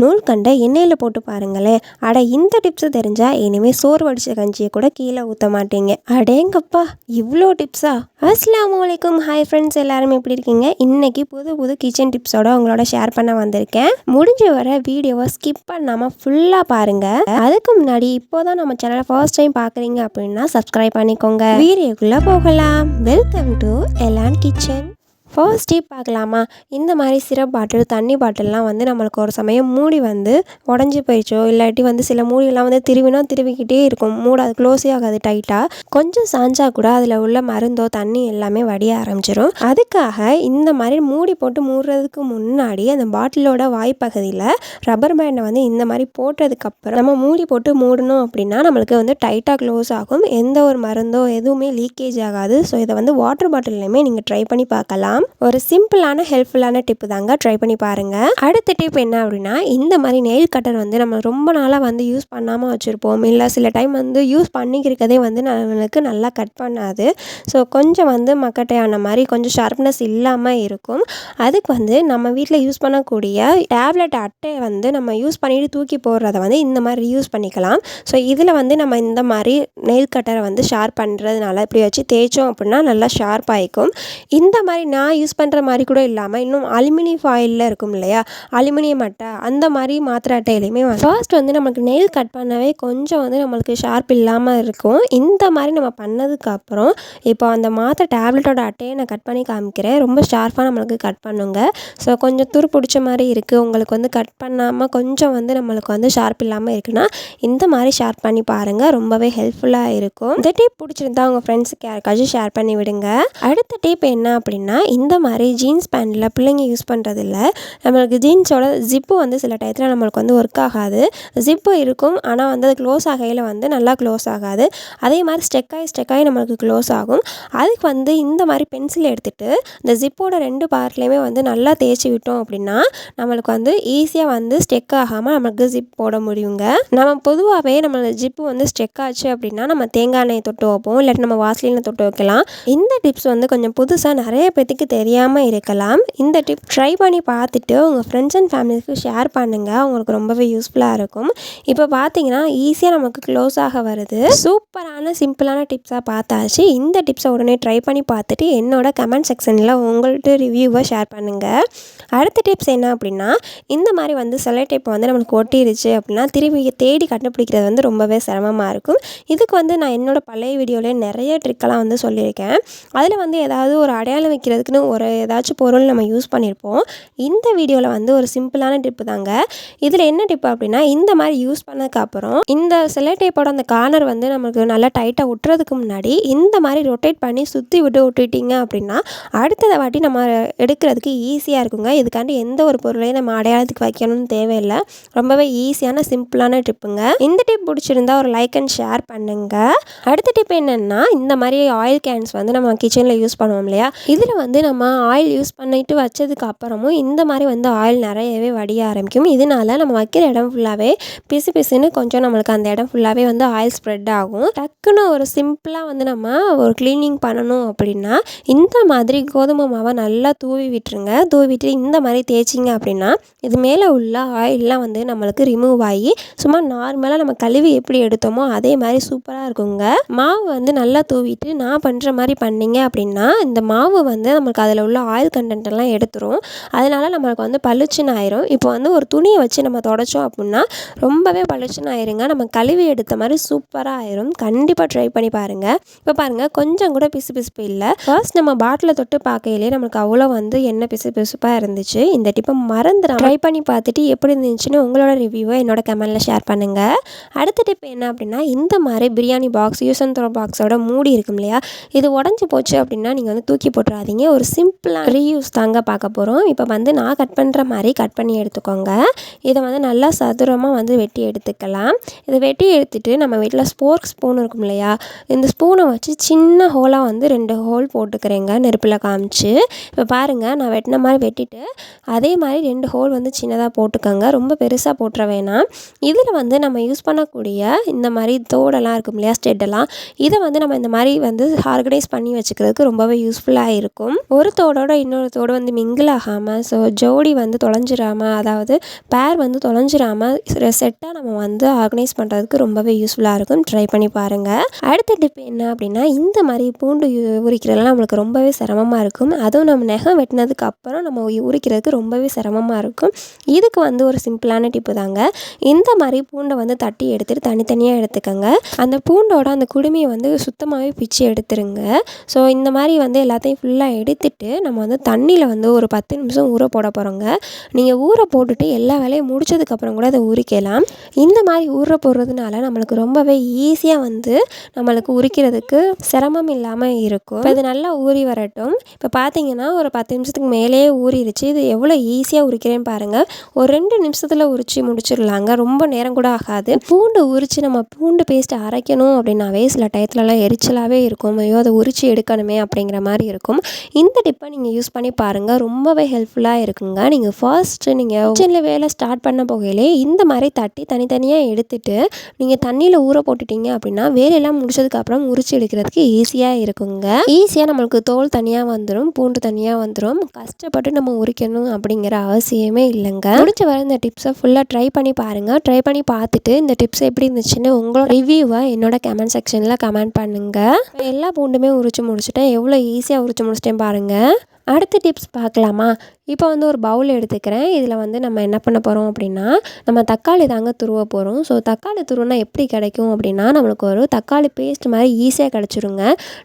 நூல் கண்டை எண்ணெயில் போட்டு பாருங்களேன். அட இந்த டிப்ஸு தெரிஞ்சால் இனிமேல் சோறு வடித்த கஞ்சியை கூட கீழே ஊற்ற மாட்டீங்க. அடேங்கப்பா இவ்வளோ டிப்ஸா அஸ்லாம் வலைக்கும் ஹாய் ஃப்ரெண்ட்ஸ் எல்லாருமே எப்படி இருக்கீங்க? இன்றைக்கி புது புது கிச்சன் டிப்ஸோட உங்களோட ஷேர் பண்ண வந்திருக்கேன். முடிஞ்ச வர வீடியோவை ஸ்கிப் பண்ணாமல் ஃபுல்லாக பாருங்கள் அதுக்கு முன்னாடி இப்போ தான் நம்ம சேனலை ஃபர்ஸ்ட் டைம் பார்க்குறீங்க அப்படின்னா சப்ஸ்கிரைப் பண்ணிக்கோங்க. வீடியோக்குள்ளே போகலாம். Welcome to Elan kitchen first tip பார்க்கலாமா? இந்த மாதிரி சிரப் பாட்டில் தண்ணி பாட்டில்லாம் வந்து நம்மளுக்கு ஒரு சமயம் மூடி வந்து உடஞ்சி போயிடுச்சோ? இல்லாட்டி வந்து சில மூடியெல்லாம் வந்து திருவினா திருவிக்கிட்டே இருக்கும். மூடாது க்ளோஸே ஆகாது டைட்டாக கொஞ்சம் சாஞ்சா கூட அதில் உள்ள மருந்தோ தண்ணி எல்லாமே வடிய ஆரம்பிச்சிடும் அதுக்காக இந்த மாதிரி மூடி போட்டு மூடுறதுக்கு முன்னாடி அந்த பாட்டிலோட வாய்ப்பகுதியில் ரப்பர் பேண்டை வந்து இந்த மாதிரி போட்டதுக்கப்புறம் நம்ம மூடி போட்டு மூடணும் அப்படின்னா நம்மளுக்கு வந்து டைட்டாக க்ளோஸ் ஆகும். எந்த ஒரு மருந்தோ எதுவுமே லீக்கேஜ் ஆகாது. ஸோ இதை வந்து வாட்டர் பாட்டில்லையுமே நீங்கள் ட்ரை பண்ணி பார்க்கலாம். ஒரு சிம்பிளான ஹெல்ப்ஃபுல்லான டிப்பு தாங்க. ட்ரை பண்ணி பாருங்கள் அடுத்த டிப் என்ன அப்படின்னா இந்த மாதிரி நெயில் கட்டர் வந்து நம்ம ரொம்ப நாளாக வந்து யூஸ் பண்ணாமல் வச்சுருப்போம். இல்லை சில டைம் வந்து யூஸ் பண்ணிக்கிறதே வந்து நம்மளுக்கு நல்லா கட் பண்ணாது. ஸோ கொஞ்சம் வந்து மக்கட்டையான மாதிரி கொஞ்சம் ஷார்ப்னஸ் இல்லாமல் இருக்கும். அதுக்கு வந்து நம்ம வீட்டில் யூஸ் பண்ணக்கூடிய டேப்லெட் அட்டையை வந்து நம்ம யூஸ் பண்ணிட்டு தூக்கி போடுறத வந்து இந்த மாதிரி யூஸ் பண்ணிக்கலாம். ஸோ இதில் வந்து நம்ம இந்த மாதிரி நெயில் கட்டரை வந்து ஷார்ப் பண்ணுறதுனால இப்படி வச்சு தேய்ச்சோம் அப்படின்னா நல்லா ஷார்ப் ஆகிக்கும் இந்த மாதிரி நான் யூஸ் பண்ணுற மாதிரி கூட இல்லாமல் இன்னும் அலுமினியம் ஃபாயிலில் இருக்கும் இல்லையா? அலுமினியம் அட்டை அந்த மாதிரி மாத்திரை அட்டையிலையுமே ஃபர்ஸ்ட் வந்து நமக்கு நெயில் கட் பண்ணவே கொஞ்சம் வந்து நம்மளுக்கு ஷார்ப் இல்லாமல் இருக்கும். இந்த மாதிரி நம்ம பண்ணதுக்கப்புறம் இப்போ அந்த மாத்திரை டேப்லெட்டோட அட்டையை நான் கட் பண்ணி காமிக்கிறேன். ரொம்ப ஷார்ப்பாக நம்மளுக்கு கட் பண்ணுங்க. ஸோ கொஞ்சம் துரு பிடிச்ச மாதிரி இருக்குது உங்களுக்கு வந்து கட் பண்ணாமல் கொஞ்சம் வந்து நம்மளுக்கு வந்து ஷார்ப் இல்லாமல் இருக்குன்னா இந்த மாதிரி ஷார்ப் பண்ணி பாருங்கள் ரொம்பவே ஹெல்ப்ஃபுல்லாக இருக்கும். இந்த டிப் பிடிச்சிருந்தா உங்கள் ஃப்ரெண்ட்ஸுக்கு யாருக்காச்சும் ஷேர் பண்ணி விடுங்க. அடுத்த டிப் என்ன அப்படின்னா இந்த மாதிரி ஜீன்ஸ் பேண்ட்டில் பிள்ளைங்க யூஸ் பண்ணுறதில்ல நம்மளுக்கு ஜீன்ஸோட ஜிப்பு வந்து சில டயத்தில் நம்மளுக்கு வந்து ஒர்க் ஆகாது. ஜிப்பு இருக்கும் ஆனால் வந்து அது க்ளோஸ் ஆகையில் வந்து நல்லா க்ளோஸ் ஆகாது. அதே மாதிரி ஸ்டெக்காகி ஸ்டெக்காகி நம்மளுக்கு க்ளோஸ் ஆகும். அதுக்கு வந்து இந்த மாதிரி பென்சில் எடுத்துகிட்டு இந்த ஜிப்போட ரெண்டு பார்ட்லேயுமே வந்து நல்லா தேய்ச்சி விட்டோம் அப்படின்னா நம்மளுக்கு வந்து ஈஸியாக வந்து ஸ்டெக் ஆகாமல் நம்மளுக்கு ஜிப் போட முடியுங்க. நம்ம பொதுவாகவே நம்மளோட ஜிப்பு வந்து ஸ்டெக் ஆச்சு அப்படின்னா நம்ம தேங்காய் எண்ணெயை தொட்டு வைப்போம் இல்லாட்டி நம்ம வாசலில் தொட்டு வைக்கலாம். இந்த டிப்ஸ் வந்து கொஞ்சம் புதுசாக நிறைய பேத்துக்கு தெரியாமல் இருக்கலாம். இந்த டிப் ட்ரை பண்ணி பார்த்துட்டு உங்கள் ஃப்ரெண்ட்ஸ் அண்ட் ஃபேமிலிஸ்க்கு ஷேர் பண்ணுங்கள் அவங்களுக்கு ரொம்பவே யூஸ்ஃபுல்லாக இருக்கும். இப்போ பார்த்தீங்கன்னா ஈஸியாக நமக்கு க்ளோஸ் ஆக வருது. சூப்பரான சிம்பிளான டிப்ஸாக பார்த்தாச்சு. இந்த டிப்ஸை உடனே ட்ரை பண்ணி பார்த்துட்டு என்னோட கமெண்ட் செக்ஷனில் உங்கள்கிட்ட ரிவ்யூவை ஷேர் பண்ணுங்கள் அடுத்த டிப்ஸ் என்ன அப்படின்னா இந்த மாதிரி வந்து சில டைப் வந்து நம்மளுக்கு ஒட்டிருச்சு அப்படின்னா திரும்பி தேடி கண்டுபிடிக்கிறது வந்து ரொம்பவே சிரமமாக இருக்கும். இதுக்கு வந்து நான் என்னோடய பழைய வீடியோவில் நிறைய ட்ரிக்கெல்லாம் வந்து சொல்லியிருக்கேன். அதில் வந்து ஏதாவது ஒரு அடையாளம் வைக்கிறதுக்குன்னு ஒரு ஏதாச்சும் பொருள் நம்ம யூஸ் பண்ணியிருப்போம் இந்த வீடியோவில் வந்து ஒரு சிம்பிளான டிப்பு தாங்க. இதில் என்ன டிப்பு அப்படின்னா இந்த மாதிரி யூஸ் பண்ணதுக்கப்புறம் இந்த சிலை டேப்போட அந்த கார்னர் வந்து நமக்கு நல்லா டைட்டாக விட்டுறதுக்கு முன்னாடி இந்த மாதிரி ரொட்டேட் பண்ணி சுற்றி விட்டு விட்டுட்டிங்க அப்படின்னா அடுத்ததை வாட்டி நம்ம எடுக்கிறதுக்கு ஈஸியாக இருக்குங்க. இதுக்காண்டி எந்த ஒரு பொருளையும் நம்ம அடையாளத்துக்கு வைக்கணும்னு தேவையில்லை. ரொம்பவே ஈஸியான சிம்பிளான டிப்புங்க. இந்த டிப் பிடிச்சிருந்தா ஒரு லைக் அண்ட் ஷேர் பண்ணுங்க. அடுத்த டிப் என்னென்னா இந்த மாதிரி ஆயில் கேன்ஸ் வந்து நம்ம கிச்சனில் யூஸ் பண்ணுவோம் இல்லையா? இதில் வந்து நம்ம ஆயில் யூஸ் பண்ணிட்டு வச்சதுக்கு அப்புறமும் இந்த மாதிரி வந்து ஆயில் நிறையவே வடிய ஆரம்பிக்கும். இதனால நம்ம வைக்கிற இடம் ஃபுல்லாகவே பிசு பிசுன்னு கொஞ்சம் நம்மளுக்கு அந்த இடம் ஃபுல்லாகவே வந்து ஆயில் ஸ்ப்ரெட் ஆகும். டக்குன்னு ஒரு சிம்பிளாக வந்து நம்ம ஒரு க்ளீனிங் பண்ணணும் அப்படின்னா இந்த மாதிரி கோதுமை மாவை நல்லா தூவி விட்டுருங்க. தூவி விட்டு இந்த மாதிரி தேய்ச்சிங்க அப்படின்னா இது மேலே உள்ள ஆயிலெலாம் வந்து நம்மளுக்கு ரிமூவ் ஆகி சும்மா நார்மலாக நம்ம கழுவி எப்படி எடுத்தோமோ அதே மாதிரி சூப்பராக இருக்குங்க. மாவு வந்து நல்லா தூவிட்டு நான் பண்ணுற மாதிரி பண்ணிங்க அப்படின்னா இந்த மாவு வந்து நம்ம நம்மளுக்கு அதில் உள்ள ஆயில் கண்டென்ட் எல்லாம் எடுத்துரும். அதனால் நம்மளுக்கு வந்து பளிச்சுன்னு ஆயிரும். இப்போ வந்து ஒரு துணியை வச்சு நம்ம தொடச்சோம் அப்படின்னா ரொம்பவே பளிச்சுன்னு ஆயிருங்க. நம்ம கழுவி எடுத்த மாதிரி சூப்பராக ஆயிரும். கண்டிப்பாக ட்ரை பண்ணி பாருங்கள் இப்போ பாருங்கள் கொஞ்சம் கூட பிசு பிசுப்பு இல்லை. ஃபர்ஸ்ட் நம்ம பாட்டிலை தொட்டு பார்க்கையிலே நம்மளுக்கு அவ்வளோ வந்து என்ன பிசு பிசுப்பாக இருந்துச்சு. இந்த டிப்பை மறந்துடும் ட்ரை பண்ணி பார்த்துட்டு எப்படி இருந்துச்சுன்னு உங்களோட ரிவ்யூவை என்னோட கமெண்டில் ஷேர் பண்ணுங்கள் அடுத்த டிப் என்ன அப்படின்னா இந்த மாதிரி biryani box use and throw பாக்ஸோட மூடி இருக்கும் இல்லையா? இது உடஞ்சி போச்சு அப்படின்னா நீங்கள் வந்து தூக்கி போட்டுறாதீங்க. ஒரு சிம்பிளாக ரீயூஸ் தாங்க பார்க்க போகிறோம் இப்போ வந்து நான் கட் பண்ணுற மாதிரி கட் பண்ணி எடுத்துக்கோங்க. இதை வந்து நல்லா சதுரமாக வந்து வெட்டி எடுத்துக்கலாம். இதை வெட்டி எடுத்துகிட்டு நம்ம வீட்டில் ஸ்போர்க் ஸ்பூன் இருக்கும் இல்லையா? இந்த ஸ்பூனை வச்சு சின்ன ஹோலாக வந்து ரெண்டு ஹோல் போட்டுக்கிறேங்க நெருப்பில் காமிச்சு. இப்போ பாருங்கள் நான் வெட்டின மாதிரி வெட்டிட்டு அதே மாதிரி ரெண்டு ஹோல் வந்து சின்னதாக போட்டுக்கோங்க. ரொம்ப பெருசாக போட்டுற வேணாம். இதில் வந்து நம்ம யூஸ் பண்ணக்கூடிய இந்த மாதிரி தோடெல்லாம் இருக்கும் இல்லையா ஸ்டெட்டெல்லாம் இதை வந்து நம்ம இந்த மாதிரி வந்து ஆர்கனைஸ் பண்ணி வச்சுக்கிறதுக்கு ரொம்பவே யூஸ்ஃபுல்லாக இருக்கும். ஒரு தோடோட இன்னொரு தோடு வந்து மிங்கிள் ஆகாமல் ஸோ ஜோடி வந்து தொலைஞ்சிராமல் அதாவது பேர் வந்து தொலைஞ்சிராமல் செட்டாக நம்ம வந்து ஆர்கனைஸ் பண்ணுறதுக்கு ரொம்பவே யூஸ்ஃபுல்லாக இருக்கும். ட்ரை பண்ணி பாருங்கள் அடுத்த டிப் என்ன அப்படின்னா இந்த மாதிரி பூண்டு உரிக்கிறதுலாம் நம்மளுக்கு ரொம்பவே சிரமமாக இருக்கும். அதுவும் நம்ம நகம் வெட்டினதுக்கு அப்புறம் நம்ம உரிக்கிறதுக்கு ரொம்பவே சிரமமாக இருக்கும். இதுக்கு வந்து ஒரு சிம்பிளான டிப்பு தாங்க. இந்த மாதிரி பூண்டை வந்து தட்டி எடுத்துட்டு தனித்தனியாக எடுத்துக்கோங்க. அந்த பூண்டோட அந்த குடுமையை வந்து சுத்தமாகவே பிச்சு எடுத்துருங்க. ஸோ இந்த மாதிரி வந்து எல்லாத்தையும் ஃபுல்லாக எடுத்து எடுத்துட்டு நம்ம வந்து தண்ணியில் வந்து ஒரு பத்து நிமிஷம் ஊற போட போகிறோங்க நீங்கள் ஊற போட்டுட்டு எல்லா வேலையும் முடிச்சதுக்கப்புறம் கூட அதை உரிக்கலாம். இந்த மாதிரி ஊற போடுறதுனால நம்மளுக்கு ரொம்பவே ஈஸியாக வந்து நம்மளுக்கு உரிக்கிறதுக்கு சிரமம் இல்லாமல் இருக்கும். இப்போ இது நல்லா ஊறி வரட்டும். இப்போ பார்த்தீங்கன்னா ஒரு பத்து நிமிஷத்துக்கு மேலேயே ஊறிடுச்சு. இது எவ்வளோ ஈஸியாக உரிக்கிறேன்னு பாருங்கள் ஒரு ரெண்டு நிமிஷத்தில் உரிச்சு முடிச்சிடலாங்க. ரொம்ப நேரம் கூட ஆகாது. பூண்டு உரித்து நம்ம பூண்டு பேஸ்ட் அரைக்கணும் அப்படின்னாவே சில டயத்துலலாம் எரிச்சலாகவே இருக்கும். ஐயோ அதை உரித்து எடுக்கணுமே அப்படிங்கிற மாதிரி இருக்கும். இந்த இந்த டிப்பை நீங்கள் யூஸ் பண்ணி பாருங்கள் ரொம்பவே ஹெல்ப்ஃபுல்லாக இருக்குங்க. நீங்கள் ஃபர்ஸ்ட்டு நீங்கள் கிச்சனில் வேலை ஸ்டார்ட் பண்ண போகையிலே இந்த மாதிரி தட்டி தனித்தனியாக எடுத்துட்டு நீங்கள் தண்ணியில் ஊற போட்டுட்டீங்க அப்படின்னா வேலையெல்லாம் முடிச்சதுக்கப்புறம் உரிச்சு எடுக்கிறதுக்கு ஈஸியாக இருக்குங்க. ஈஸியாக நம்மளுக்கு தோல் தனியாக வந்துடும் பூண்டு தனியாக வந்துடும் கஷ்டப்பட்டு நம்ம உரிக்கணும் அப்படிங்கிற அவசியமே இல்லைங்க. முடிச்ச வர இந்த டிப்ஸை ஃபுல்லாக ட்ரை பண்ணி பாருங்கள் ட்ரை பண்ணி பார்த்துட்டு இந்த டிப்ஸ் எப்படி இருந்துச்சுன்னு உங்களோட ரிவ்யூவை என்னோட கமெண்ட் செக்ஷனில் கமெண்ட் பண்ணுங்கள் எல்லா பூண்டுமே உரிச்சு முடிச்சிட்டேன். எவ்வளோ ஈஸியாக உரிச்சு முடிச்சிட்டேன் பாருங்கள் பாருங்கள் அடுத்த டிப்ஸ் பார்க்கலாமா? இப்போ வந்து ஒரு பவுல் எடுத்துக்கிறேன். இதில் வந்து நம்ம என்ன பண்ண போகிறோம் அப்படின்னா நம்ம தக்காளி தாங்க துருவ போகிறோம் ஸோ தக்காளி துருவனா எப்படி கிடைக்கும் அப்படின்னா நம்மளுக்கு ஒரு தக்காளி பேஸ்ட் மாதிரி ஈஸியாக கிடச்சிருங்க.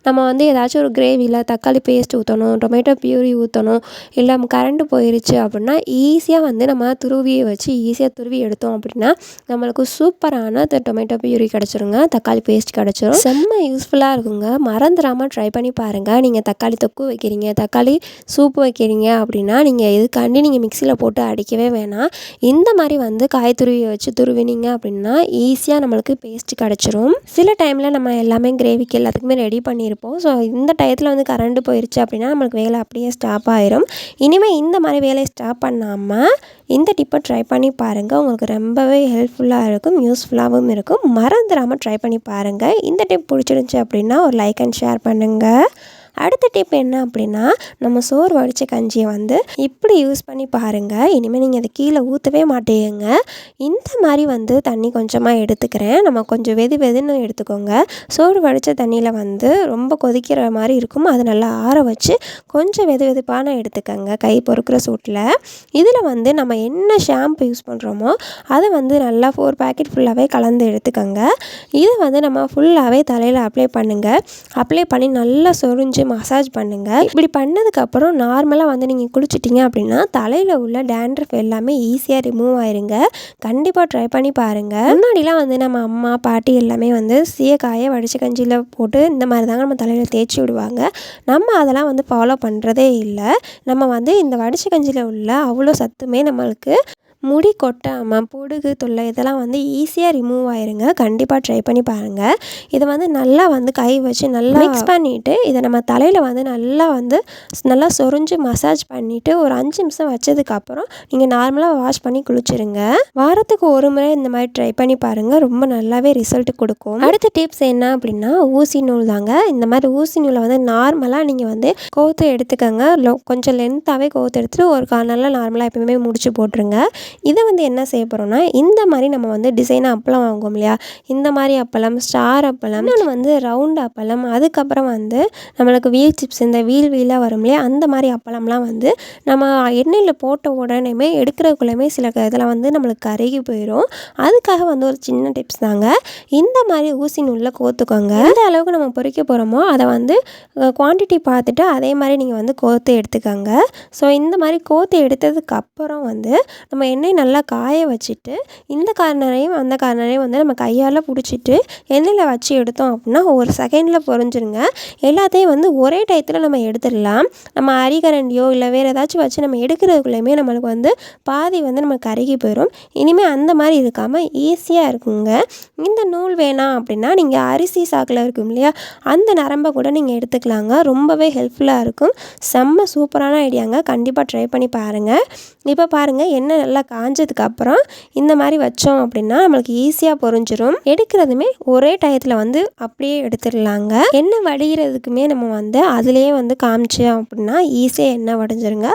நம்ம வந்து ஏதாச்சும் ஒரு கிரேவியில் தக்காளி பேஸ்ட் ஊற்றணும் டொமேட்டோ பியூரி ஊற்றணும் இல்லை கரண்ட் போயிருச்சு அப்படின்னா ஈஸியாக வந்து நம்ம துருவியை வச்சு ஈஸியாக துருவி எடுத்தோம் அப்படின்னா நம்மளுக்கு சூப்பரான டொமேட்டோ பியூரி கிடச்சிருங்க. தக்காளி பேஸ்ட் கிடச்சிரும். செம்ம யூஸ்ஃபுல்லாக இருக்குங்க. மறந்துடாமல் ட்ரை பண்ணி பாருங்கள் நீங்கள் தக்காளி தொக்கு வைக்கிறீங்க. தக்காளி சூப் வைக்கிறீங்க அப்படின்னா நீங்கள் இதுக்காண்டி நீங்கள் மிக்சியில் போட்டு அடிக்கவே வேணாம். இந்த மாதிரி வந்து காய் துருவியை வச்சு துருவினீங்க அப்படின்னா ஈஸியாக நம்மளுக்கு பேஸ்ட் கிடச்சிரும். சில டைமில் நம்ம எல்லாமே கிரேவிக்கு எல்லாத்துக்குமே ரெடி பண்ணியிருப்போம். ஸோ இந்த டயத்தில் வந்து கரண்ட் போயிடுச்சு அப்படின்னா நம்மளுக்கு வேலை அப்படியே ஸ்டாப் ஆயிரும். இனிமேல் இந்த மாதிரி வேலையை ஸ்டாப் பண்ணாமல் இந்த டிப்பை ட்ரை பண்ணி பாருங்கள் உங்களுக்கு ரொம்பவே ஹெல்ப்ஃபுல்லாக இருக்கும் யூஸ்ஃபுல்லாகவும் இருக்கும். மறந்துடாமல் ட்ரை பண்ணி பாருங்கள் இந்த டிப் பிடிச்சிருந்துச்சி அப்படின்னா ஒரு லைக் அண்ட் ஷேர் பண்ணுங்கள் அடுத்த டிப் என்ன அப்படின்னா நம்ம சோறு வடித்த கஞ்சியை வந்து இப்படி யூஸ் பண்ணி பாருங்கள் இனிமேல் நீங்கள் அதை கீழே ஊற்றவே மாட்டேங்க. இந்த மாதிரி வந்து தண்ணி கொஞ்சமாக எடுத்துக்கிறேன். நம்ம கொஞ்சம் வெது வெதுன்னு எடுத்துக்கோங்க. சோறு வடித்த தண்ணியில் வந்து ரொம்ப கொதிக்கிற மாதிரி இருக்கும். அதை நல்லா ஆற வச்சு கொஞ்சம் வெது வெதுப்பான எடுத்துக்கோங்க. கை பொறுக்கிற சூட்டில். இதில் வந்து நம்ம என்ன ஷாம்பு யூஸ் பண்ணுறோமோ அதை வந்து நல்லா ஃபோர் பேக்கெட் ஃபுல்லாகவே கலந்து எடுத்துக்கோங்க. இதை வந்து நம்ம ஃபுல்லாகவே தலையில் அப்ளை பண்ணுங்கள் அப்ளை பண்ணி நல்லா சொரிஞ்சு மசாஜ் பண்ணுங்கள் இப்படி பண்ணதுக்கப்புறம் நார்மலாக வந்து நீங்கள் குளிச்சிட்டிங்க அப்படின்னா தலையில் உள்ள டேண்ட்ரஃப் எல்லாமே ஈஸியாக ரிமூவ் ஆயிருங்க. கண்டிப்பாக ட்ரை பண்ணி பாருங்கள் முன்னாடிலாம் வந்து நம்ம அம்மா பாட்டி எல்லாமே வந்து சீயக்காயை வடிச்சு கஞ்சியில் போட்டு இந்த மாதிரி தாங்க நம்ம தலையில் தேய்ச்சி விடுவாங்க. நம்ம அதெல்லாம் வந்து ஃபாலோ பண்ணுறதே இல்லை. நம்ம வந்து இந்த வடிச்ச கஞ்சியில் உள்ள அவ்வளோ சத்துமே நம்மளுக்கு முடி கொட்டாமல் பொடுகு தொல்லை இதெல்லாம் வந்து ஈஸியாக ரிமூவ் ஆயிருங்க. கண்டிப்பாக ட்ரை பண்ணி பாருங்கள் இதை வந்து நல்லா வந்து கை வச்சு நல்லா மிக்ஸ் பண்ணிவிட்டு இதை நம்ம தலையில் வந்து நல்லா வந்து நல்லா சொரிஞ்சு மசாஜ் பண்ணிவிட்டு ஒரு அஞ்சு நிமிஷம் வச்சதுக்கப்புறம் நீங்கள் நார்மலாக வாஷ் பண்ணி குளிச்சிருங்க. வாரத்துக்கு ஒரு முறை இந்த மாதிரி ட்ரை பண்ணி பாருங்கள் ரொம்ப நல்லாவே ரிசல்ட் கொடுக்கும். அடுத்த டிப்ஸ் என்ன அப்படின்னா ஊசி நூல் தாங்க. இந்த மாதிரி ஊசி நூலை வந்து நார்மலாக நீங்கள் வந்து கோத்து எடுத்துக்கோங்க. கொஞ்சம் லென்த்தாகவே கோத்து எடுத்துகிட்டு ஒரு கார்னரில் நார்மலாக எப்பயுமே முடிச்சு போட்டுருங்க. இதை வந்து என்ன செய்ய போகிறோம்னா இந்த மாதிரி நம்ம வந்து டிசைனாக அப்பளம் வாங்குவோம் இல்லையா? இந்த மாதிரி அப்பளம் ஸ்டார் அப்பளம் இன்னொன்று வந்து ரவுண்ட் அப்பளம் அதுக்கப்புறம் வந்து நம்மளுக்கு வீல் சிப்ஸ் இந்த வீல் வீலாக வரும் இல்லையா? அந்த மாதிரி அப்பளம்லாம் வந்து நம்ம எண்ணெயில் போட்ட உடனேமே எடுக்கிறதுக்குள்ளேயுமே சில க- இதெல்லாம் வந்து நம்மளுக்கு கருகி போயிடும் அதுக்காக வந்து ஒரு சின்ன டிப்ஸ் தாங்க. இந்த மாதிரி ஊசி நூலில் கோத்துக்கோங்க. எந்த அளவுக்கு நம்ம பொறிக்க போகிறோமோ அதை வந்து குவான்டிட்டி பார்த்துட்டு அதே மாதிரி நீங்கள் வந்து கோத்து எடுத்துக்கோங்க. ஸோ இந்த மாதிரி கோத்து எடுத்ததுக்கு அப்புறம் வந்து நம்ம எண்ணெய் நல்லா காய வச்சுட்டு இந்த கார்னரையும் அந்த கார்னரையும் வந்து நம்ம கையால் பிடிச்சிட்டு எண்ணெயில் வச்சு எடுத்தோம் அப்படின்னா ஒரு செகண்டில் பொறிஞ்சிருங்க எல்லாத்தையும் வந்து ஒரே டயத்தில் நம்ம எடுத்துடலாம். நம்ம அரிகரண்டியோ இல்லை வேறு ஏதாச்சும் வச்சு நம்ம எடுக்கிறதுக்குள்ளேயுமே நம்மளுக்கு வந்து பாதி வந்து நம்ம கருகி போயிடும் இனிமேல் அந்த மாதிரி இருக்காமல் ஈஸியாக இருக்குங்க. இந்த நூல் வேணாம் அப்படின்னா நீங்கள் அரிசி சாக்கில் இருக்கும் இல்லையா அந்த நரம்பை கூட நீங்கள் எடுத்துக்கலாங்க. ரொம்பவே ஹெல்ப்ஃபுல்லாக இருக்கும். செம்ம சூப்பரான ஐடியாங்க கண்டிப்பாக ட்ரை பண்ணி பாருங்கள் இப்போ பாருங்கள் என்ன நல்லா காஞ்சதுக்கப்புறம் இந்த மாதிரி வச்சோம் அப்படின்னா நம்மளுக்கு ஈஸியாக பொறிஞ்சிரும் எடுக்கிறதுமே ஒரே டயத்தில் வந்து அப்படியே எடுத்துடலாங்க. எண்ணெய் வடிகிறதுக்குமே நம்ம வந்து அதுலேயே வந்து காமிச்சோம் அப்படின்னா ஈஸியாக எண்ணெய் வடிஞ்சிருங்க.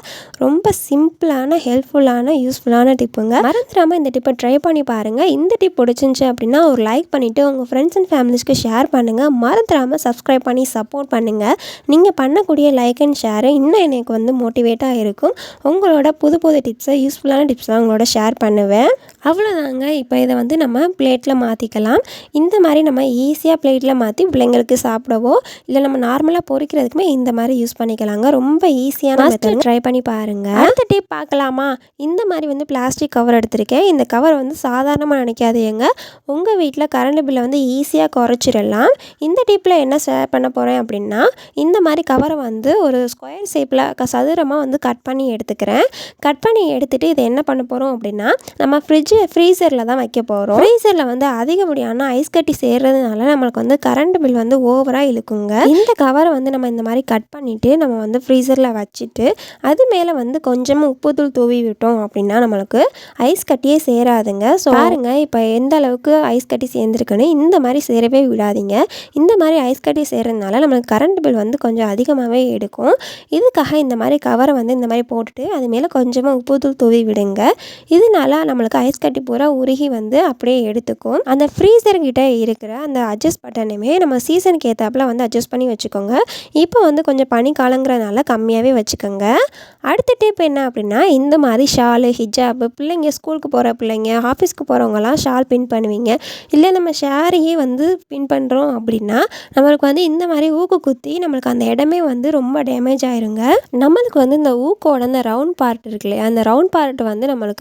ரொம்ப சிம்பிளான ஹெல்ப்ஃபுல்லான யூஸ்ஃபுல்லான டிப்புங்க மறந்துடாமல் இந்த டிப்பை ட்ரை பண்ணி பாருங்கள் இந்த டிப் பிடிச்சிருந்துச்சி அப்படின்னா ஒரு லைக் பண்ணிவிட்டு உங்கள் ஃப்ரெண்ட்ஸ் அண்ட் ஃபேமிலிஸ்க்கு ஷேர் பண்ணுங்கள் மறந்துடாமல் சப்ஸ்கிரைப் பண்ணி சப்போர்ட் பண்ணுங்கள் நீங்கள் பண்ணக்கூடிய லைக் அண்ட் ஷேரு இன்னும் எனக்கு வந்து மோட்டிவேட்டாக இருக்கும். உங்களோட புது புது டிப்ஸை யூஸ்ஃபுல்லான டிப்ஸ்லாம் உங்களோட ஷேர் பண்ணுவேன். அவ்வளோதாங்க இப்போ இதை வந்து நம்ம பிளேட்டில் மாற்றிக்கலாம் இந்த மாதிரி நம்ம ஈஸியாக பிளேட்டில் மாற்றி பிள்ளைங்களுக்கு சாப்பிடவோ இல்லை நம்ம நார்மலாக பொரிக்கிறதுக்குமே இந்த மாதிரி யூஸ் பண்ணிக்கலாங்க. ரொம்ப ஈஸியான ட்ரை பண்ணி பாருங்கள் அடுத்த டிப் பார்க்கலாமா? இந்த மாதிரி வந்து பிளாஸ்டிக் கவர் எடுத்திருக்கேன். இந்த கவர் வந்து சாதாரணமாக நினைக்காதீங்க. உங்கள் வீட்டில் கரண்ட் பில்லை வந்து ஈஸியாக குறைச்சிடலாம். இந்த டிப்பில் என்ன ஷேர் பண்ண போகிறேன் அப்படின்னா இந்த மாதிரி கவரை வந்து ஒரு ஸ்கொயர் ஷேப்பில் சதுரமாக வந்து கட் பண்ணி எடுத்துக்கிறேன். கட் பண்ணி எடுத்துகிட்டு இதை என்ன பண்ண போகிறோம் அப்படின்னா நம்ம ஃப்ரிட்ஜு ஃப்ரீசரில் தான் வைக்க போகிறோம் ஃப்ரீசரில் வந்து அதிகப்படியான ஐஸ் கட்டி சேர்றதுனால நம்மளுக்கு வந்து கரண்ட் பில் வந்து ஓவராக இழுக்குங்க. இந்த கவரை வந்து நம்ம இந்த மாதிரி கட் பண்ணிவிட்டு நம்ம வந்து ஃப்ரீசரில் வச்சுட்டு அது மேலே வந்து கொஞ்சமாக உப்புத்தூள் தூவி விட்டோம் அப்படின்னா நம்மளுக்கு ஐஸ் கட்டியே சேராதுங்க. ஸோ பாருங்க இப்போ எந்த அளவுக்கு ஐஸ் கட்டி சேர்ந்துருக்குன்னு இந்த மாதிரி சேரவே விடாதீங்க. இந்த மாதிரி ஐஸ் கட்டி சேர்றதுனால நம்மளுக்கு கரண்ட் பில் வந்து கொஞ்சம் அதிகமாகவே எடுக்கும். இதுக்காக இந்த மாதிரி கவரை வந்து இந்த மாதிரி போட்டுட்டு அது மேலே கொஞ்சமாக உப்புத்தூள் தூவி விடுங்க. இதனால நம்மளுக்கு ஐஸ் கட்டி பூரா உருகி வந்து அப்படியே எடுத்துக்கும். அந்த ஃப்ரீசர்கிட்ட இருக்கிற அந்த அட்ஜஸ்ட் பட்டனுமே நம்ம சீசனுக்கு ஏற்றாப்புல வந்து அட்ஜஸ்ட் பண்ணி வச்சுக்கோங்க. இப்போ வந்து கொஞ்சம் பனி கம்மியாகவே வச்சுக்கோங்க. அடுத்த டிப் என்ன அப்படின்னா இந்த மாதிரி ஷாலு ஹிஜாப் பிள்ளைங்க ஸ்கூலுக்கு போகிற பிள்ளைங்க ஆஃபீஸ்க்கு போகிறவங்கலாம் ஷால் பின் பண்ணுவீங்க. இல்லை நம்ம ஷேரையே வந்து பின் பண்ணுறோம் அப்படின்னா நம்மளுக்கு வந்து இந்த மாதிரி ஊக்கு குத்தி நம்மளுக்கு அந்த இடமே வந்து ரொம்ப டேமேஜ் ஆயிருங்க. நம்மளுக்கு வந்து இந்த ஊக்கோட அந்த ரவுண்ட் பார்ட் இருக்கு இல்லையா அந்த ரவுண்ட் பார்ட் வந்து நம்மளுக்கு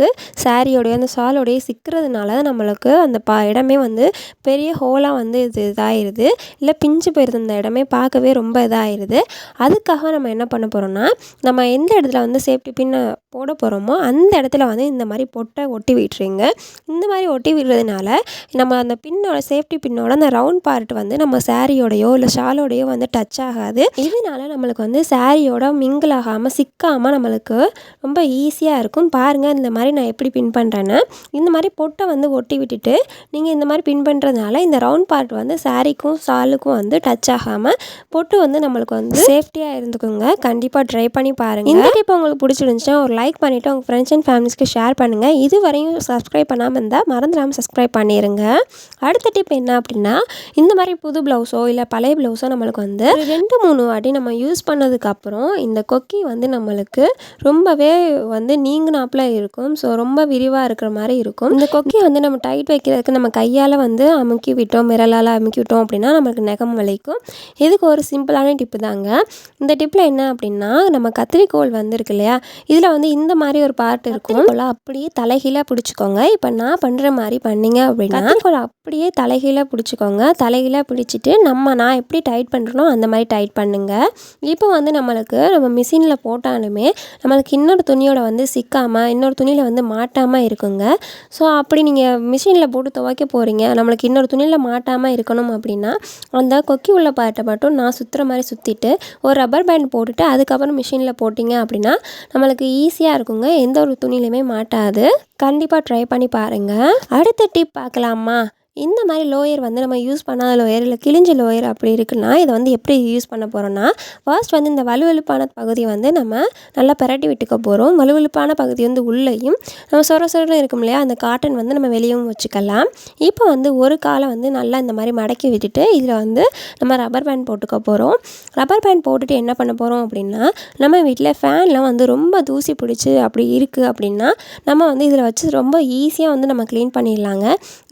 சாரியோடைய அந்த ஷாலோடைய சிக்கிறதுனால நம்மளுக்கு அந்த பா இடமே வந்து பெரிய ஹோலாக வந்து இது இதாகிடுது இல்லை பிஞ்சு போயிருது அந்த இடமே பார்க்கவே ரொம்ப இதாகிடுது அதுக்காக நம்ம என்ன பண்ண போகிறோம்னா நம்ம எந்த இடத்துல வந்து சேஃப்டி பின்னை போட போகிறோமோ அந்த இடத்துல வந்து இந்த மாதிரி பொட்டை ஒட்டி விட்டுருங்க. இந்த மாதிரி ஒட்டி விடுறதுனால நம்ம அந்த பின்னோட சேஃப்டி பின்னோட அந்த ரவுண்ட் பார்ட் வந்து நம்ம சாரியோடையோ இல்லை ஷாலோடையோ வந்து டச் ஆகாது. இதனால நம்மளுக்கு வந்து சாரியோட மிங்கிள் ஆகாமல் சிக்காமல் நம்மளுக்கு ரொம்ப ஈஸியாக இருக்கும். பாருங்கள் இந்த மாதிரி நான் எப்படி பின் பண்ணுறேன்னு இந்த மாதிரி பொட்டை வந்து ஒட்டி விட்டுட்டு நீங்கள் இந்த மாதிரி பின் பண்ணுறதுனால இந்த ரவுண்ட் பார்ட் வந்து சாரிக்கும் ஷாலுக்கும் வந்து டச் ஆகாமல் பொட்டு வந்து நம்மளுக்கு வந்து சேஃப்டியாக இருந்துக்குங்க. கண்டிப்பாக ட்ரை பண்ணி பாருங்கள் இந்த டிப் உங்களுக்கு பிடிச்சிருந்துச்சுன்னா ஒரு லைக் பண்ணிவிட்டு உங்கள் ஃப்ரெண்ட்ஸ் அண்ட் ஃபேமிலிஸ்க்கு ஷேர் பண்ணுங்கள் இது வரையும் சப்ஸ்கிரைப் பண்ணாமல் இருந்தால் மறந்துடாமல் சப்ஸ்கிரைப் பண்ணிடுங்க அடுத்த டிப் என்ன அப்படின்னா இந்த மாதிரி புது ப்ளவுஸோ இல்லை பழைய ப்ளவுஸோ நம்மளுக்கு வந்து ரெண்டு மூணு வாட்டி நம்ம யூஸ் பண்ணதுக்கப்புறம் இந்த கொக்கி வந்து நம்மளுக்கு ரொம்பவே வந்து நீங்கினாப்புல இருக்கும். ஸோ ரொம்ப விரிவாக இருக்கிற மாதிரி இருக்கும். இந்த கொக்கி வந்து நம்ம டைட் வைக்கிறதுக்கு நம்ம கையால் வந்து அமுக்கி விட்டோம் மிரலால் அமுக்கி விட்டோம் அப்படின்னா நம்மளுக்கு நெகம் வலிக்கும். இதுக்கு ஒரு சிம்பிளான டிப்பு தாங்க. இந்த டிப்பில் என்ன அப்படின்னா நம்ம கத்திரிக்கோல் வந்து இருக்கு இல்லையா இதில் வந்து இந்த மாதிரி ஒரு பார்ட் இருக்கும். அப்படியே தலைகீழாக பிடிச்சிக்கோங்க. இப்போ நான் பண்ணுற மாதிரி பண்ணீங்க அப்படின்னா அப்படியே தலைகீழாக பிடிச்சிக்கோங்க. தலைகீழாக பிடிச்சிட்டு நம்ம நான் எப்படி டைட் பண்ணுறனோ அந்த மாதிரி டைட் பண்ணுங்க. இப்போ வந்து நம்மளுக்கு நம்ம மிஷினில் போட்டாலுமே நம்மளுக்கு இன்னொரு துணியோட வந்து சிக்காமல் இன்னொரு துணியில் வந்து மாட்டாமல் இருக்குங்க. ஸோ அப்படி நீங்கள் மிஷினில் போட்டு துவைக்க போகிறீங்க நம்மளுக்கு இன்னொரு துணியில் மாட்டாமல் இருக்கணும் அப்படின்னா அந்த கொக்கி உள்ள பார்ட்டை மட்டும் நான் சுற்றுற மாதிரி சுற்றிட்டு ஒரு ரப்பர் பேண்ட் போட்டுட்டு அதுக்கப்புறம் மிஷினில் போட்டிங்க அப்படின்னா நம்மளுக்கு ஈஸியாக இருக்குங்க. எந்த ஒரு துணியிலையுமே மாட்டாது. கண்டிப்பாக ட்ரை பண்ணி பாருங்கள் அடுத்த டிப் பார்க்கலாமா? இந்த மாதிரி லோயர் வந்து நம்ம யூஸ் பண்ணாத லோயர் இல்லை கிழிஞ்ச லோயர் அப்படி இருக்குன்னா இதை வந்து எப்படி யூஸ் பண்ண போகிறோன்னா ஃபர்ஸ்ட் வந்து இந்த வலுவலுப்பான பகுதி வந்து நம்ம நல்லா பிரட்டி விட்டுக்க போகிறோம் வலுவலுப்பான பகுதி வந்து உள்ளேயும் நம்ம சொர சொரம் இருக்கும் இல்லையா அந்த காட்டன் வந்து நம்ம வெளியும் வச்சுக்கலாம். இப்போ வந்து ஒரு காலை வந்து நல்லா இந்த மாதிரி மடக்கி விட்டுட்டு இதில் வந்து நம்ம ரப்பர் பேண்ட் போட்டுக்க போகிறோம் ரப்பர் பேண்ட் போட்டுட்டு என்ன பண்ண போகிறோம் அப்படின்னா நம்ம வீட்டில் ஃபேன்லாம் வந்து ரொம்ப தூசி பிடிச்சி அப்படி இருக்குது அப்படின்னா நம்ம வந்து இதில் வச்சு ரொம்ப ஈஸியாக வந்து நம்ம க்ளீன் பண்ணிடலாங்க.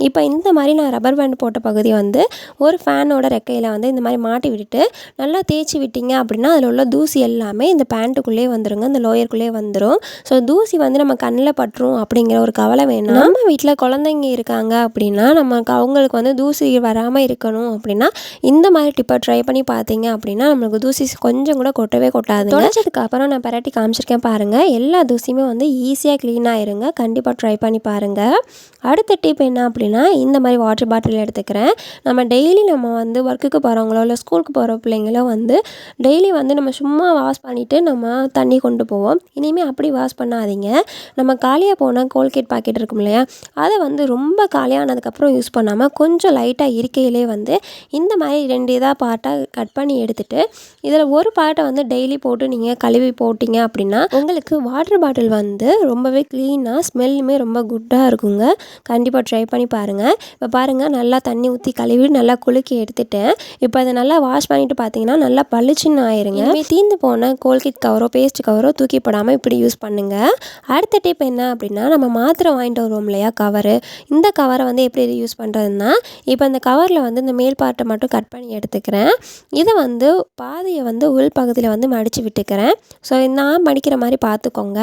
இப்போ இந்த மாதிரி நான் ரப்பர் பேண்ட் போட்ட பகுதி வந்து ஒரு ஃபேனோட ரெக்கையில் வந்து இந்த மாதிரி மாட்டி விட்டுட்டு நல்லா தேய்ச்சி விட்டீங்க அப்படின்னா அதில் உள்ள தூசி எல்லாமே இந்த பேண்ட்டுக்குள்ளேயே வந்துருங்க. இந்த லோயருக்குள்ளேயே வந்துடும் ஸோ தூசி வந்து நம்ம கண்ணில் பட்டுரும் அப்படிங்கிற ஒரு கவலை வேணும். நம்ம வீட்டில் குழந்தைங்க இருக்காங்க அப்படின்னா நமக்கு அவங்களுக்கு வந்து தூசி வராமல் இருக்கணும் அப்படின்னா இந்த மாதிரி டிப்பை ட்ரை பண்ணி பார்த்தீங்க அப்படின்னா நம்மளுக்கு தூசி கொஞ்சம் கூட கொட்டவே கொட்டாது தொடச்சதுக்கு அப்புறம் நான் பரட்டி காமிச்சிருக்கேன் பாருங்கள் எல்லா தூசியுமே வந்து ஈஸியாக க்ளீன் ஆயிருங்க. கண்டிப்பாக ட்ரை பண்ணி பாருங்கள் அடுத்த டிப் என்ன அப்படின்னா இந்த மாதிரி வாட்டர் பாட்டில் எடுத்துக்கிறேன். நம்ம டெய்லி நம்ம வந்து ஒர்க்குக்கு போகிறவங்களோ இல்லை ஸ்கூலுக்கு போகிற பிள்ளைங்களோ வந்து டெய்லி வந்து நம்ம சும்மா வாஷ் பண்ணிவிட்டு நம்ம தண்ணி கொண்டு போவோம். இனிமேல் அப்படி வாஷ் பண்ணாதீங்க. நம்ம காலியாக போனால் கோல்கேட் பாக்கெட் இருக்கும் இல்லையா அதை வந்து ரொம்ப காலியானதுக்கப்புறம் யூஸ் பண்ணாமல் கொஞ்சம் லைட்டாக இருக்கையிலே வந்து இந்த மாதிரி ரெண்டு இதாக பார்ட்டாக கட் பண்ணி எடுத்துகிட்டு இதில் ஒரு பார்ட்டை வந்து டெய்லி போட்டு நீங்கள் கழுவி போட்டிங்க அப்படின்னா உங்களுக்கு வாட்டர் பாட்டில் வந்து ரொம்பவே க்ளீனாக ஸ்மெல்லுமே ரொம்ப குட்டாக இருக்குங்க. கண்டிப்பாக ட்ரை பண்ணி பாருங்கள் இப்போ பாருங்கள் நல்லா தண்ணி ஊற்றி கழுவி நல்லா குலுக்கி எடுத்துட்டேன். இப்போ அதை நல்லா வாஷ் பண்ணிவிட்டு பார்த்தீங்கன்னா நல்லா பளிச்சுன்னு ஆயிருங்க. தீர்ந்து தீந்து போன கோல்கேட் கவரோ பேஸ்ட் கவரோ தூக்கி போடாமல் இப்படி யூஸ் பண்ணுங்கள் அடுத்த டிப் என்ன அப்படின்னா நம்ம மாத்திரை வாங்கிட்டு வருவோம் இல்லையா கவரு இந்த கவரை வந்து எப்படி யூஸ் பண்ணுறதுன்னா இப்போ அந்த கவரில் வந்து இந்த மேல் பார்ட்டை மட்டும் கட் பண்ணி எடுத்துக்கிறேன். இதை வந்து பாதியை வந்து உள் பகுதியில் வந்து மடித்து விட்டுக்கிறேன். ஸோ நான் மடிக்கிற மாதிரி பார்த்துக்கோங்க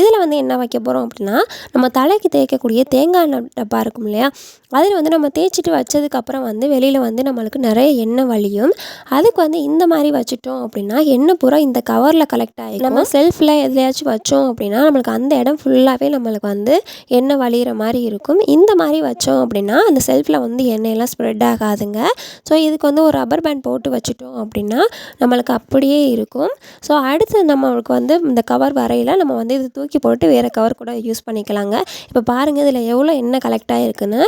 இதில் வந்து என்ன வைக்க போகிறோம் அப்படின்னா நம்ம தலைக்கு தேய்க்கக்கூடிய தேங்காய் எண்ணெய் டப்பா இருக்கும் இல்லையா அதில் வந்து நம்ம தேய்ச்சிட்டு வச்சதுக்கப்புறம் வந்து வெளியில் வந்து நம்மளுக்கு நிறைய எண்ணெய் வலியும் அதுக்கு வந்து இந்த மாதிரி வச்சுட்டோம் அப்படின்னா எண்ணெய் பூரா இந்த கவரில் கலெக்ட் ஆகி நம்ம செல்ஃபில் எதுலையாச்சும் வச்சோம் அப்படின்னா நம்மளுக்கு அந்த இடம் ஃபுல்லாகவே நம்மளுக்கு வந்து எண்ணெய் வலிகிற மாதிரி இருக்கும். இந்த மாதிரி வச்சோம் அப்படின்னா அந்த செல்ஃபில் வந்து எண்ணெயெல்லாம் ஸ்ப்ரெட் ஆகாதுங்க. ஸோ இதுக்கு வந்து ஒரு ரப்பர் பேண்ட் போட்டு வச்சுட்டோம் அப்படின்னா நம்மளுக்கு அப்படியே இருக்கும். ஸோ அடுத்து நம்மளுக்கு வந்து இந்த கவர் வரையில் நம்ம வந்து இது தூக்கி போட்டு வேறு கவர் கூட யூஸ் பண்ணிக்கலாங்க. இப்போ பாருங்கள் இதில் எவ்வளோ எண்ணெய் கலெக்ட் ஆகிருக்குன்னு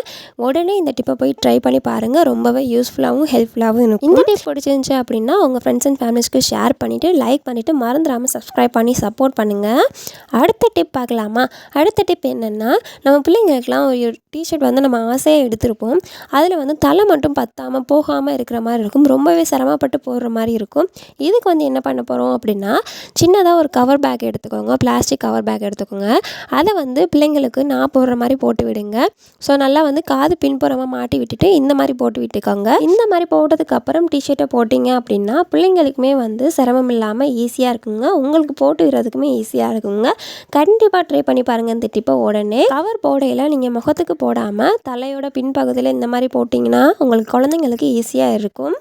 உடனே இந்த டிப்பை போய் ட்ரை பண்ணி பாருங்கள் ரொம்பவே யூஸ்ஃபுல்லாகவும் ஹெல்ப்ஃபுல்லாகவும் இருக்கும். இந்த டிப் பிடிச்சிருந்துச்சி அப்படின்னா உங்கள் ஃப்ரெண்ட்ஸ் அண்ட் ஃபேமிலிஸ்க்கு ஷேர் பண்ணிவிட்டு லைக் பண்ணிவிட்டு மறந்துடாமல் சப்ஸ்கிரைப் பண்ணி சப்போர்ட் பண்ணுங்கள் அடுத்த டிப் பார்க்கலாமா? அடுத்த டிப் என்னென்னா நம்ம பிள்ளைங்களுக்குலாம் ஒரு டிஷர்ட் வந்து நம்ம ஆசையாக எடுத்திருப்போம். அதில் வந்து தலை மட்டும் பத்தாமல் போகாமல் இருக்கிற மாதிரி இருக்கும். ரொம்பவே சிரமப்பட்டு போடுற மாதிரி இருக்கும். இதுக்கு வந்து என்ன பண்ண போகிறோம் அப்படின்னா சின்னதாக ஒரு கவர் பேக் எடுத்துக்கோங்க. பிளாஸ்டிக் கவர் பேக் எடுத்துக்கோங்க. அதை வந்து பிள்ளைங்களுக்கு நான் போடுற மாதிரி போட்டு விடுங்க. ஸோ நல்லா வந்து காது பின் பின்புறமாக மாட்டி விட்டுட்டு இந்த மாதிரி போட்டு விட்டுக்கோங்க. இந்த மாதிரி போட்டதுக்கப்புறம் டிஷர்ட்டை போட்டிங்க அப்படின்னா பிள்ளைங்களுக்குமே வந்து சிரமம் இல்லாமல் ஈஸியாக இருக்குங்க. உங்களுக்கு போட்டு விடுறதுக்குமே ஈஸியாக இருக்குங்க. கண்டிப்பாக ட்ரை பண்ணி பாருங்கள் இந்த டிப்பை உடனே. கவர் போடையில் நீங்கள் முகத்துக்கு போடாமல் தலையோட பின்பகுதியில் இந்த மாதிரி போட்டிங்கன்னா உங்களுக்கு குழந்தைங்களுக்கு ஈஸியாக இருக்கும்.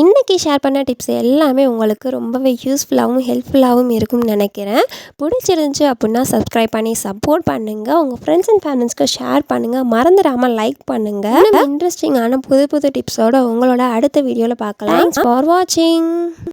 இன்றைக்கி ஷேர் பண்ண டிப்ஸ் எல்லாமே உங்களுக்கு ரொம்பவே யூஸ்ஃபுல்லாகவும் ஹெல்ப்ஃபுல்லாகவும் இருக்கும்னு நினைக்கிறேன். பிடிச்சிருந்துச்சி அப்படின்னா சப்ஸ்கிரைப் பண்ணி சப்போர்ட் பண்ணுங்கள் உங்கள் ஃப்ரெண்ட்ஸ் அண்ட் ஃபேமிலிஸ்க்கு ஷேர் பண்ணுங்கள் மறந்துடாமல் லைக் பண்ணுங்கள் இன்ட்ரெஸ்டிங்கான புது புது டிப்ஸோட உங்களோட அடுத்த வீடியோவில் பார்க்கலாம். ஃபார் வாட்சிங்